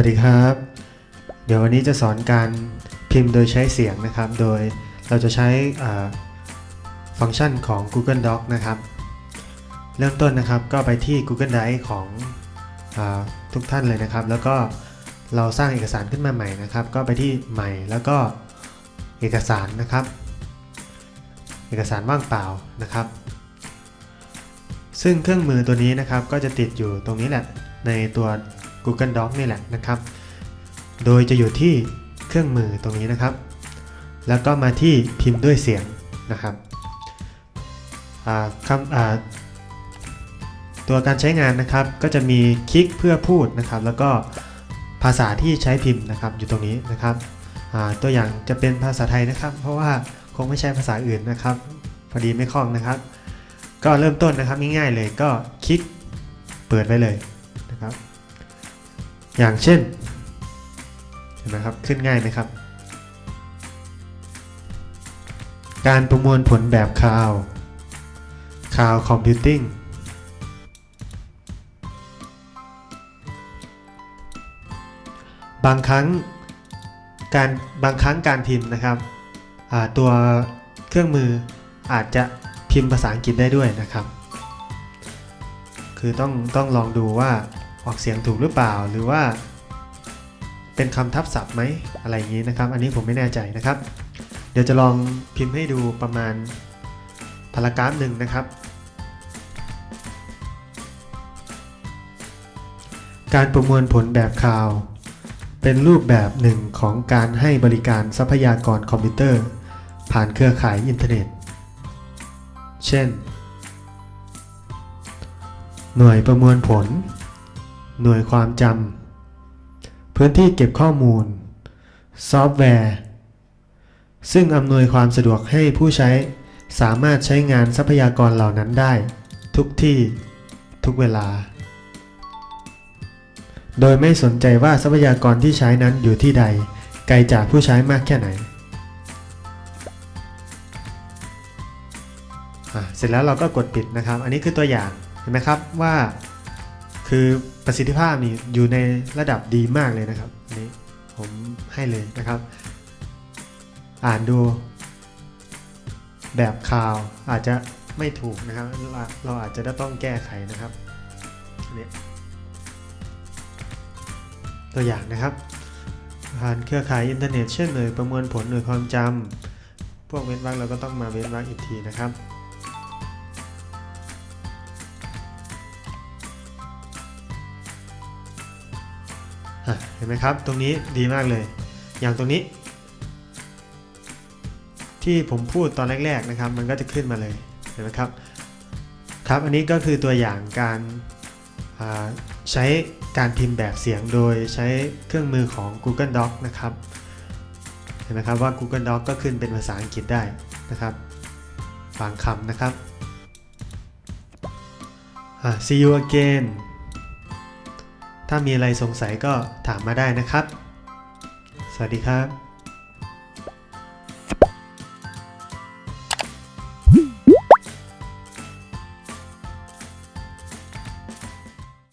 วัสดีครับ เดี๋ยววันนี้จะสอนการพิมพ์โดยใช้เสียงนะครับ โดยเราจะใช้ฟังก์ชันของ Google Doc นะครับ เริ่มต้นนะครับก็ไปที่ Google Drive ของอทุกท่านเลยนะครับ แล้วก็เราสร้างเอกสารขึ้นมาใหม่นะครับ ก็ไปที่ใหม่แล้วก็เอกสารนะครับ เอกสารว่างเปล่านะครับ ซึ่งเครื่องมือตัวนี้นะครับก็จะติดอยู่ตรงนี้แหละในตัว Google Doc นี่แหละนะครับ โดยจะอยู่ที่เครื่องมือตรงนี้นะครับ แล้วก็มาที่พิมพ์ด้วยเสียงนะครับคำตัวการใช้งานนะครับก็จะมีคลิกเพื่อพูดนะครับ แล้วก็ภาษาที่ใช้พิมพ์นะครับอยู่ตรงนี้นะครับตัวอย่างจะเป็นภาษาไทยนะครับ เพราะว่าคงไม่ใช่ภาษาอื่นนะครับ พอดีไม่คล่องนะครับ ก็เริ่มต้นนะครับง่ายๆเลยก็คลิกเปิดไว้เลยนะครับ อย่างเช่นเห็นไหมครับขึ้นง่ายไหมครับ การประมวลผลแบบคาวคาวคอมพิวติ้งบางครั้งการบางครั้งการพิมพ์นะครับตัวเครื่องมืออาจจะพิมพ์ภาษาอังกฤษได้ด้วยนะครับ คือต้องต้องลองดูว่า ออกเสียงถูกหรือเปล่าหรือว่า เป็นคำทับศัพท์ไหมอะไรอย่างนี้นะครับ อันนี้ผมไม่แน่ใจนะครับ เดี๋ยวจะลองพิมพ์ให้ดูประมาณพารากราฟหนึ่งนะครับ การประมวลผลแบบคาว เป็นรูปแบบหนึ่งของการให้บริการทรัพยากรคอมพิวเตอร์ ผ่านเครือข่ายอินเทอร์เน็ต เช่น หน่วยประมวลผล หน่วยความจำพื้นที่เก็บข้อมูล ซอฟต์แวร์ ซึ่งอำนวยความสะดวกให้ผู้ใช้สามารถใช้งานทรัพยากรเหล่านั้นได้ ทุกที่ทุกเวลา โดยไม่สนใจว่าทรัพยากรที่ใช้นั้นอยู่ที่ใด ไกลจากผู้ใช้มากแค่ไหน เสร็จแล้วเราก็กดปิดนะครับ อันนี้คือตัวอย่างเห็นไหมครับว่า คือประสิทธิภาพนี่อยู่ในระดับดีมากเลยนะครับนนี้ผมให้เลยนะครับ อ่านดูแบบข่าวอาจจะไม่ถูกนะครับ เราอาจจะต้องแก้ไขนะครับนนี้ตัวอย่างนะครับ ผ่านเครือข่ายอินเทอร์เน็ตเช่นหน่วยประมวลผลหน่วยความจำพวกเว้นวรรคเราก็ต้องมาเว้นวรรคอีกทีนะครับ เห็นไหมครับ ตรงนี้ดีมากเลย อย่างตรงนี้ ที่ผมพูดตอนแรก ๆนะครับ มันก็จะขึ้นมาเลย เห็นไหมครับ ครับ อันนี้ก็คือตัวอย่างการาใช้การพิมพ์แบบเสียงโดยใช้เครื่องมือของ Google Doc นะครับ เห็นไหมครับว่า Google Doc ก็ขึ้นเป็นภาษาอังกฤษได้นะครับบางคำนะครับ see you again ถ้ามีอะไรสงสัยก็ถามมาได้นะครับ สวัสดีครับ